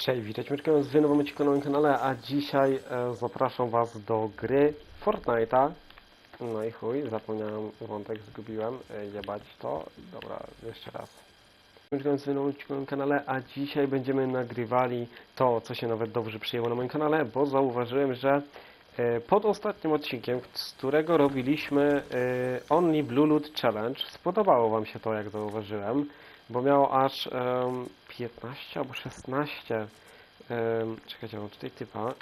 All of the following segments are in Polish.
Cześć, witajcie mieszkając w nowym odcinku na moim kanale, a dzisiaj e, zapraszam Was do gry Fortnite'a. No i chuj, zapomniałem wątek, zgubiłem, e, jebać to. Dobra, jeszcze raz. Mieszkając w nowym odcinku na moim kanale, a dzisiaj będziemy nagrywali to, co się nawet dobrze przyjęło na moim kanale, bo zauważyłem, że pod ostatnim odcinkiem, z którego robiliśmy e, Only Blue Loot Challenge, spodobało Wam się to, jak zauważyłem bo miało aż em, 15 albo 16 em, czekajcie, mam tutaj typa.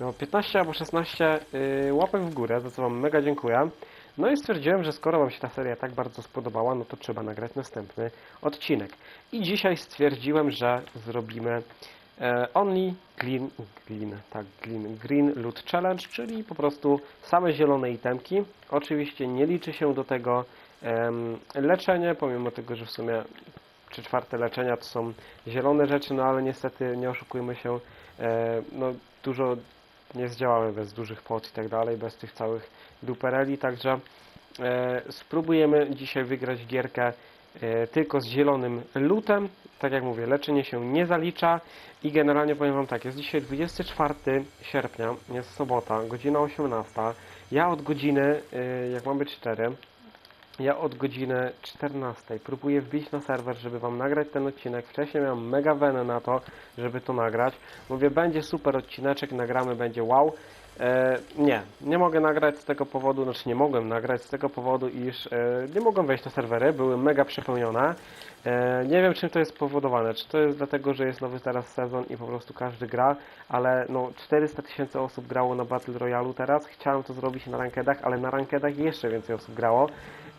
Miało 15 albo 16 y, łapek w górę, za co wam mega dziękuję. No i stwierdziłem, że skoro wam się ta seria tak bardzo spodobała, no to trzeba nagrać następny odcinek. I dzisiaj stwierdziłem, że zrobimy e, Only Green, green, tak, green, green Loot Challenge, czyli po prostu same zielone itemki. Oczywiście nie liczy się do tego em, leczenie, pomimo tego, że w sumie trzy czwarte leczenia to są zielone rzeczy, no ale niestety nie oszukujmy się, e, no dużo nie zdziałamy bez dużych pot i tak dalej, bez tych całych dupereli, także e, spróbujemy dzisiaj wygrać gierkę e, tylko z zielonym lutem. Tak jak mówię, leczenie się nie zalicza i generalnie powiem Wam tak, jest dzisiaj 24 sierpnia, jest sobota, godzina 18. Ja od godziny, e, jak mamy 4, ja od godziny 14 próbuję wbić na serwer, żeby Wam nagrać ten odcinek. Wcześniej miałem mega wenę na to, żeby to nagrać. Mówię, będzie super odcineczek, nagramy, będzie wow. E, nie, nie mogę nagrać z tego powodu, znaczy nie mogłem nagrać z tego powodu, iż e, nie mogłem wejść na serwery, były mega przepełnione. E, nie wiem czym to jest spowodowane, czy to jest dlatego, że jest nowy teraz sezon i po prostu każdy gra, ale no 400 tysięcy osób grało na Battle Royale teraz, chciałem to zrobić na rankedach, ale na rankedach jeszcze więcej osób grało.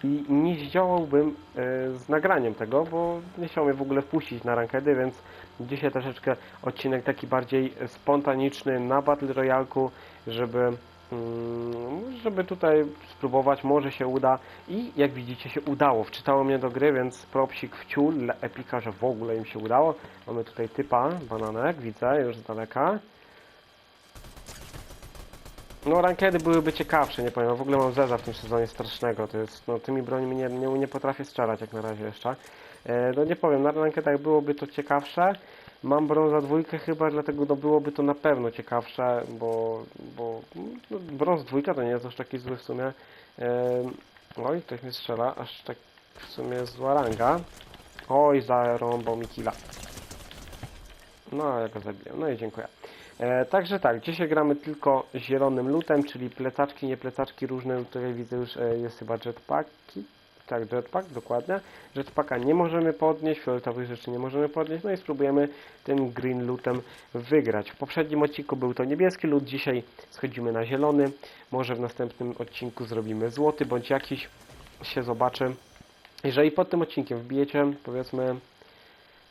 I nie zdziałałbym e, z nagraniem tego, bo nie chciał mnie w ogóle wpuścić na rankedy, więc dzisiaj troszeczkę odcinek taki bardziej spontaniczny na Battle Royalku, żeby mm, żeby tutaj spróbować, może się uda i jak widzicie się udało, wczytało mnie do gry, więc propsik w ciul dla Epika, że w ogóle im się udało. Mamy tutaj typa, bananek, widzę już z daleka. No rankedy byłyby ciekawsze, nie powiem, w ogóle mam zeza w tym sezonie strasznego, to jest, no tymi brońmi nie, nie, nie potrafię strzelać jak na razie jeszcze. E, no nie powiem, na rankedach byłoby to ciekawsze, mam brąza dwójkę chyba, dlatego no byłoby to na pewno ciekawsze, bo, bo no, brąz dwójka to nie jest aż taki zły w sumie. E, oj, ktoś mnie strzela, aż tak w sumie zła ranga. Oj, zarąbał mi killa. No, ja go zabiłem, no i dziękuję. E, także tak, dzisiaj gramy tylko zielonym lutem, czyli plecaczki, nie plecaczki różne. Tutaj widzę już e, jest chyba jetpacki. Tak, jetpack, dokładnie. Jetpacka nie możemy podnieść, fioletowych rzeczy nie możemy podnieść, no i spróbujemy tym green lootem wygrać. W poprzednim odcinku był to niebieski loot, dzisiaj schodzimy na zielony. Może w następnym odcinku zrobimy złoty, bądź jakiś się zobaczy. Jeżeli pod tym odcinkiem wbijecie, powiedzmy,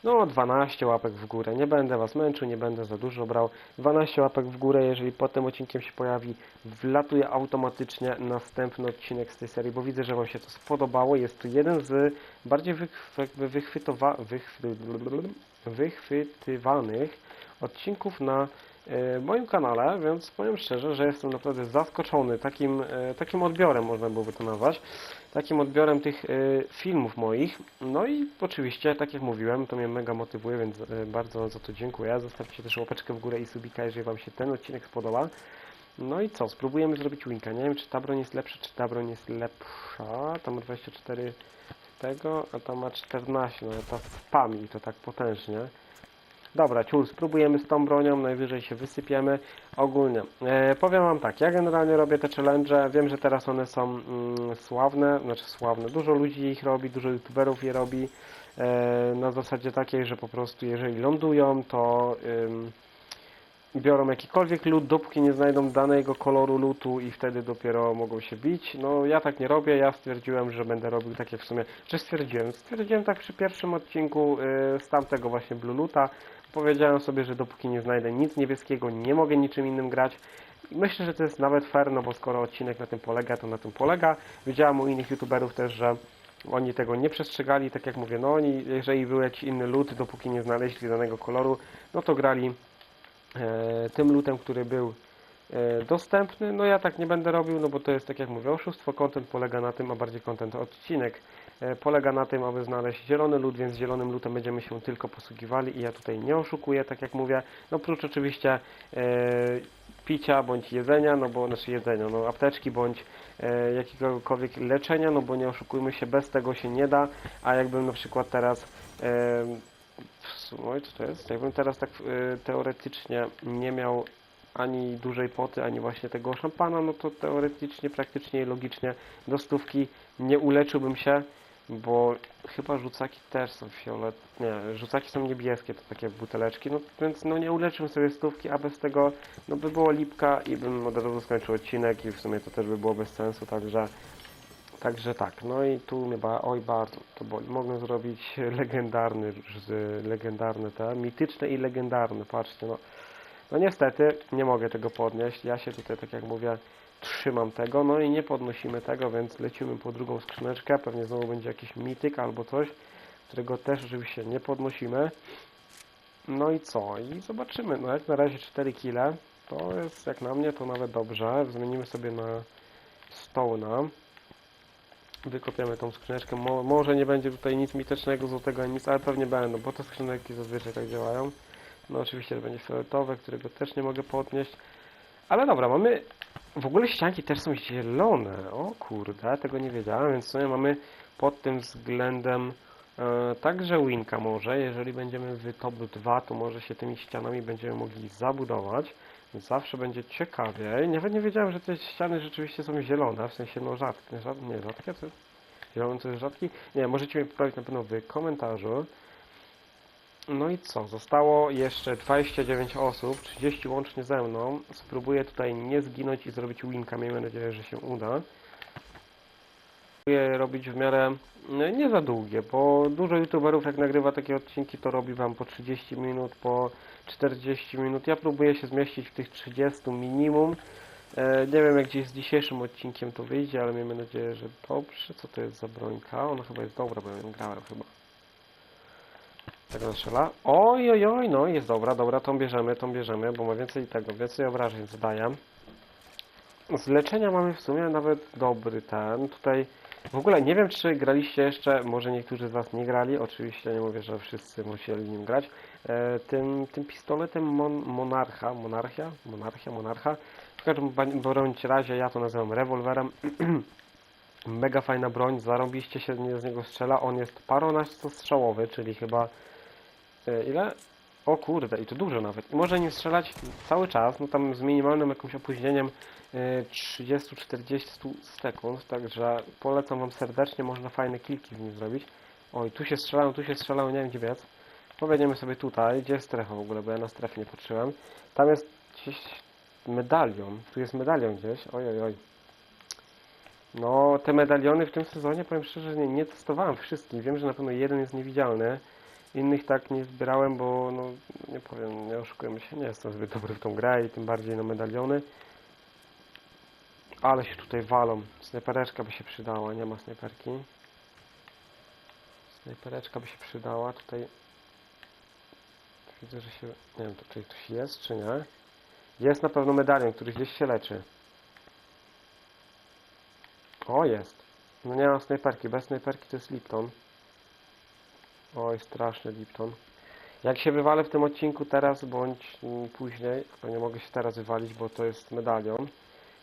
no 12 łapek w górę. Nie będę Was męczył, nie będę za dużo brał. 12 łapek w górę, jeżeli pod tym odcinkiem się pojawi, wlatuje automatycznie następny odcinek z tej serii, bo widzę, że Wam się to spodobało. Jest to jeden z bardziej wychwytowa wychwy wychwytywanych odcinków na moim kanale, więc powiem szczerze, że jestem naprawdę zaskoczony takim, e, takim odbiorem, można byłoby to nazwać, takim odbiorem tych e, filmów moich. No i oczywiście, tak jak mówiłem, to mnie mega motywuje, więc e, bardzo za to dziękuję. Zostawcie też łapeczkę w górę i subika, jeżeli Wam się ten odcinek spodoba. No i co, spróbujemy zrobić winka. Nie wiem, czy ta broń jest lepsza, czy ta broń jest lepsza. Ta ma 24 tego, a ta ma 14, no ta spami to tak potężnie. Dobra, ciul, spróbujemy z tą bronią, najwyżej się wysypiemy. Ogólnie, e, powiem Wam tak, ja generalnie robię te challenge, wiem, że teraz one są mm, sławne, znaczy sławne, dużo ludzi ich robi, dużo youtuberów je robi, e, na zasadzie takiej, że po prostu jeżeli lądują, to biorą jakikolwiek lód, dopóki nie znajdą danego koloru lutu i wtedy dopiero mogą się bić. No ja tak nie robię, ja stwierdziłem, że będę robił tak jak w sumie, że stwierdziłem, stwierdziłem tak przy pierwszym odcinku y, z tamtego właśnie Blue Luta. Powiedziałem sobie, że dopóki nie znajdę nic niebieskiego, nie mogę niczym innym grać. I myślę, że to jest nawet fair, no bo skoro odcinek na tym polega, to na tym polega. Widziałem u innych youtuberów też, że oni tego nie przestrzegali, tak jak mówię, no oni, jeżeli był jakiś inny lód, dopóki nie znaleźli danego koloru, no to grali e, tym lutem, który był e, dostępny. No ja tak nie będę robił, no bo to jest tak jak mówię, oszustwo, content polega na tym, a bardziej content odcinek polega na tym, aby znaleźć zielony lód, więc zielonym ludem będziemy się tylko posługiwali i ja tutaj nie oszukuję, tak jak mówię, no oprócz oczywiście e, picia bądź jedzenia, no bo, znaczy jedzenia, no apteczki bądź e, jakiegokolwiek leczenia, no bo nie oszukujmy się, bez tego się nie da, a jakbym na przykład teraz e, oj, co to jest? Jakbym teraz tak e, teoretycznie nie miał ani dużej poty, ani właśnie tego szampana, no to teoretycznie, praktycznie i logicznie do stówki nie uleczyłbym się, bo chyba rzucaki też są fioletne, nie, rzucaki są niebieskie, to takie buteleczki, no więc no nie uleczyłem sobie stówki, a bez tego no by było lipka i bym od razu skończył odcinek i w sumie to też by było bez sensu, także Także tak, no i tu mnie ba oj bardzo to boli. Mogę zrobić legendarny, legendarne te, mityczne i legendarne, patrzcie, no. No niestety nie mogę tego podnieść, ja się tutaj, tak jak mówię, trzymam tego, no i nie podnosimy tego, więc lecimy po drugą skrzyneczkę, pewnie znowu będzie jakiś mityk albo coś, którego też oczywiście nie podnosimy. No i co? I zobaczymy, no jak na razie 4 kile, to jest jak na mnie to nawet dobrze, zmienimy sobie na stołna. Wykopiemy tą skrzyneczkę. Mo może nie będzie tutaj nic mitycznego, złotego, nic, ale pewnie będą, bo te skrzyneczki zazwyczaj tak działają. No oczywiście będzie fioletowe, którego też nie mogę podnieść. Ale dobra, mamy... W ogóle ścianki też są zielone. O kurde, tego nie wiedziałem, więc w sumie mamy pod tym względem e, także winka może. Jeżeli będziemy w top 2, to może się tymi ścianami będziemy mogli zabudować. Zawsze będzie ciekawiej. Nawet nie wiedziałem, że te ściany rzeczywiście są zielone, w sensie no rzadkie, rzad, nie rzadkie, to zielony to jest rzadki? Nie, możecie mnie poprawić na pewno w komentarzu. No i co? Zostało jeszcze 29 osób, 30 łącznie ze mną. Spróbuję tutaj nie zginąć i zrobić winka. Miejmy nadzieję, że się uda. Spróbuję robić w miarę no, nie za długie, bo dużo youtuberów jak nagrywa takie odcinki, to robi wam po 30 minut, po 40 minut. Ja próbuję się zmieścić w tych 30 minimum. E, nie wiem jak gdzieś z dzisiejszym odcinkiem to wyjdzie, ale miejmy nadzieję, że dobrze. Co to jest za brońka? Ona chyba jest dobra, bo ja ją grałem chyba. Tego strzela. Oj, oj, oj, no jest dobra, dobra, tą bierzemy, tą bierzemy, bo ma więcej tego, więcej obrażeń zadaje. Z leczenia mamy w sumie nawet dobry ten. Tutaj w ogóle nie wiem, czy graliście jeszcze, może niektórzy z Was nie grali, oczywiście nie mówię, że wszyscy musieli nim grać, e, tym, tym pistoletem mon, Monarcha, Monarchia, Monarchia, Monarcha. W każdym bądź razie ja to nazywam rewolwerem. Mega fajna broń, zarobiście się z niego strzela. On jest paronastostrzałowy, czyli chyba e, ile? O kurde, i to dużo nawet. I może nim strzelać cały czas, no tam z minimalnym jakimś opóźnieniem e, 30-40 sekund, także polecam Wam serdecznie, można fajne kilki w nim zrobić. Oj, tu się strzelają, tu się strzelają, nie wiem gdzie biec. Powiedziemy sobie tutaj, gdzie jest strefa w ogóle, bo ja na strefie nie patrzyłem. Tam jest gdzieś medalion, tu jest medalion gdzieś, oj, oj, oj. No, te medaliony w tym sezonie, powiem szczerze, nie, nie testowałem wszystkich. Wiem, że na pewno jeden jest niewidzialny. Innych tak nie zbierałem, bo no, nie powiem, nie oszukujemy się, nie jestem zbyt dobry w tą grę i tym bardziej na medaliony. Ale się tutaj walą. Snajpereczka by się przydała, nie ma snajperki. Snajpereczka by się przydała, tutaj widzę, że się, nie wiem, tutaj ktoś jest, czy nie? Jest na pewno medalion, który gdzieś się leczy. O, jest. No nie mam snajperki, bez snajperki to jest Lipton. Oj, straszny Lipton. Jak się wywalę w tym odcinku teraz, bądź później, to nie mogę się teraz wywalić, bo to jest medalion,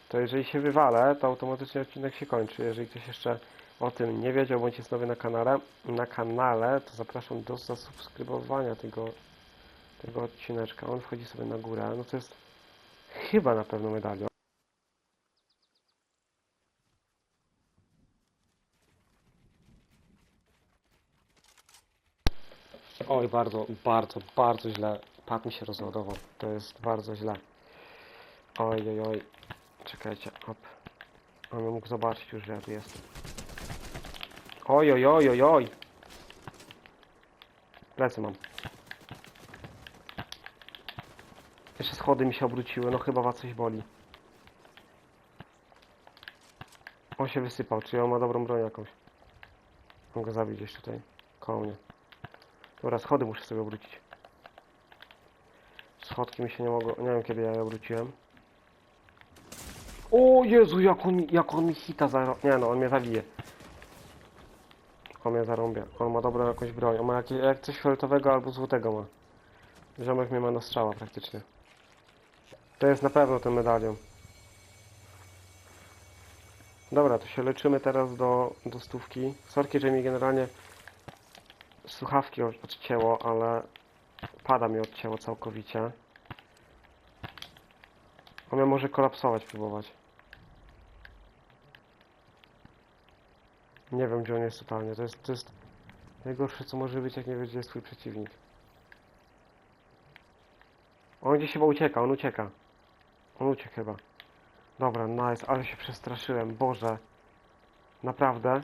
to jeżeli się wywalę, to automatycznie odcinek się kończy. Jeżeli ktoś jeszcze o tym nie wiedział, bądź jest nowy na kanale, na kanale to zapraszam do zasubskrybowania tego, tego odcineczka. On wchodzi sobie na górę, no to jest chyba na pewno medalion. Oj, bardzo, bardzo, bardzo źle. Pad mi się rozładował. To jest bardzo źle. Oj, oj, oj. Czekajcie, op. On mógł zobaczyć już, że ja tu jestem. Oj, oj, oj, oj, oj. Plecy mam. Jeszcze schody mi się obróciły, no chyba was coś boli. On się wysypał, czy on ma dobrą broń jakąś? Mogę zabić gdzieś tutaj, koło mnie. Dobra, schody muszę sobie obrócić. Schodki mi się nie mogą... Nie wiem kiedy ja je obróciłem. O Jezu, jak on, jak on mi hita za... Nie no, on mnie zabije. on mnie zarąbia. On ma dobrą jakąś broń. On ma jakieś, jak coś fioletowego albo złotego ma. Ziomek mnie ma na strzała praktycznie. To jest na pewno ten medalion. Dobra, to się leczymy teraz do, do stówki. Sorki, że mi generalnie słuchawki od- odcięło, ale pada mi odcięło całkowicie. On może kolapsować próbować. Nie wiem, gdzie on jest totalnie. To jest, to jest najgorsze, co może być, jak nie wiesz, gdzie jest twój przeciwnik. On gdzieś chyba ucieka, on ucieka. On uciekł chyba. Dobra, nice, ale się przestraszyłem. Boże. Naprawdę?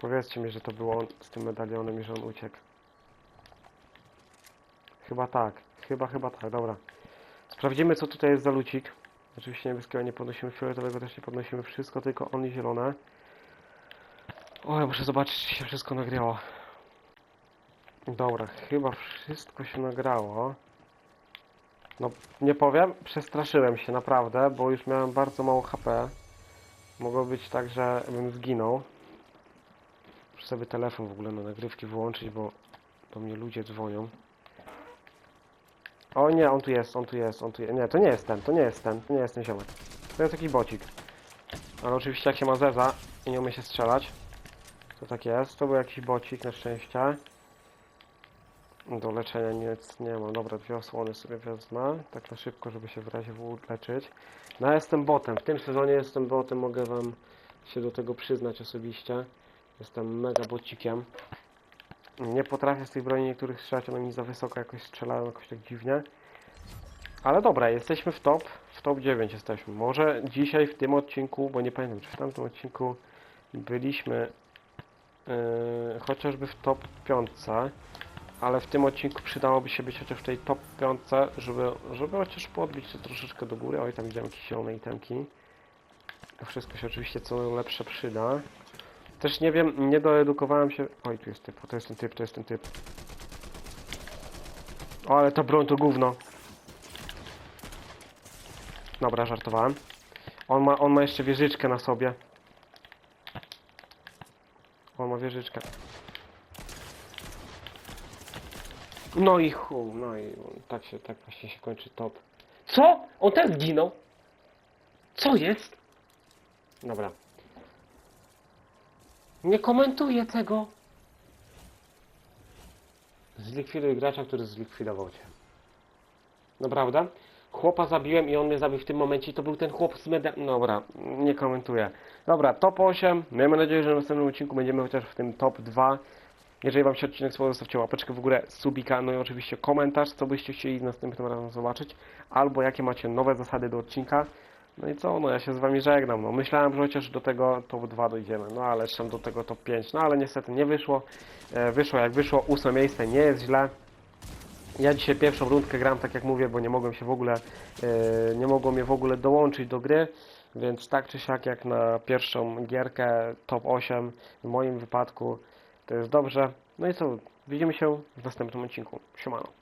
Powiedzcie mi, że to było on z tym medalionem i że on uciekł. Chyba tak. Chyba, chyba tak, dobra. Sprawdzimy, co tutaj jest za lucik. Oczywiście niebieskiego nie podnosimy, fioletowego też nie podnosimy. Wszystko tylko on i zielone. O, ja muszę zobaczyć, czy się wszystko nagrało. Dobra, chyba wszystko się nagrało. No, nie powiem, przestraszyłem się naprawdę, bo już miałem bardzo mało HP. Mogło być tak, że bym zginął. Muszę sobie telefon w ogóle na nagrywki wyłączyć, bo do mnie ludzie dzwonią. O nie, on tu jest, on tu jest, on tu jest. Nie, to nie jest ten, to nie jest ten, to nie jest ten ziomek. To jest taki bocik. Ale oczywiście jak się ma zeza i nie umie się strzelać, to tak jest. To był jakiś bocik na szczęście. Do leczenia nic nie ma. Dobra, dwie osłony sobie wezmę. Tak na szybko, żeby się w razie leczyć. No ja jestem botem. W tym sezonie jestem botem. Mogę wam się do tego przyznać osobiście. Jestem mega bocikiem. Nie potrafię z tych broni niektórych strzelać. One mi za wysoko jakoś strzelają, jakoś tak dziwnie. Ale dobra, jesteśmy w top. W top 9 jesteśmy. Może dzisiaj w tym odcinku, bo nie pamiętam, czy w tamtym odcinku byliśmy yy, chociażby w top 5 ale w tym odcinku przydałoby się być chociaż w tej top 5, żeby, żeby chociaż podbić to troszeczkę do góry. Oj, tam widziałem jakieś zielone itemki. To wszystko się oczywiście co lepsze przyda. Też nie wiem, nie doedukowałem się... Oj, tu jest typ, to jest ten typ, to jest ten typ. O, ale ta broń to gówno. Dobra, żartowałem. On ma, on ma jeszcze wieżyczkę na sobie. On ma wieżyczkę. No i chu, no i tak się, tak właśnie się kończy top. Co? On też zginął? Co jest? Dobra. Nie komentuję tego. Zlikwiduj gracza, który zlikwidował cię. Naprawdę? Chłopa zabiłem i on mnie zabił w tym momencie to był ten chłop z meda... Dobra, nie komentuję. Dobra, top 8. Miejmy nadzieję, że w następnym odcinku będziemy chociaż w tym top 2. Jeżeli Wam się odcinek spodobał, zostawcie łapeczkę w górę, subika, no i oczywiście komentarz, co byście chcieli następnym razem zobaczyć, albo jakie macie nowe zasady do odcinka. No i co, no ja się z Wami żegnam, no myślałem, że chociaż do tego top 2 dojdziemy, no ale jeszcze do tego top 5, no ale niestety nie wyszło. E, wyszło jak wyszło, ósme miejsce, nie jest źle. Ja dzisiaj pierwszą rundkę gram, tak jak mówię, bo nie mogłem się w ogóle, e, nie mogło mnie w ogóle dołączyć do gry, więc tak czy siak jak na pierwszą gierkę top 8 w moim wypadku to jest dobrze. No i co, widzimy się w następnym odcinku. Siemano.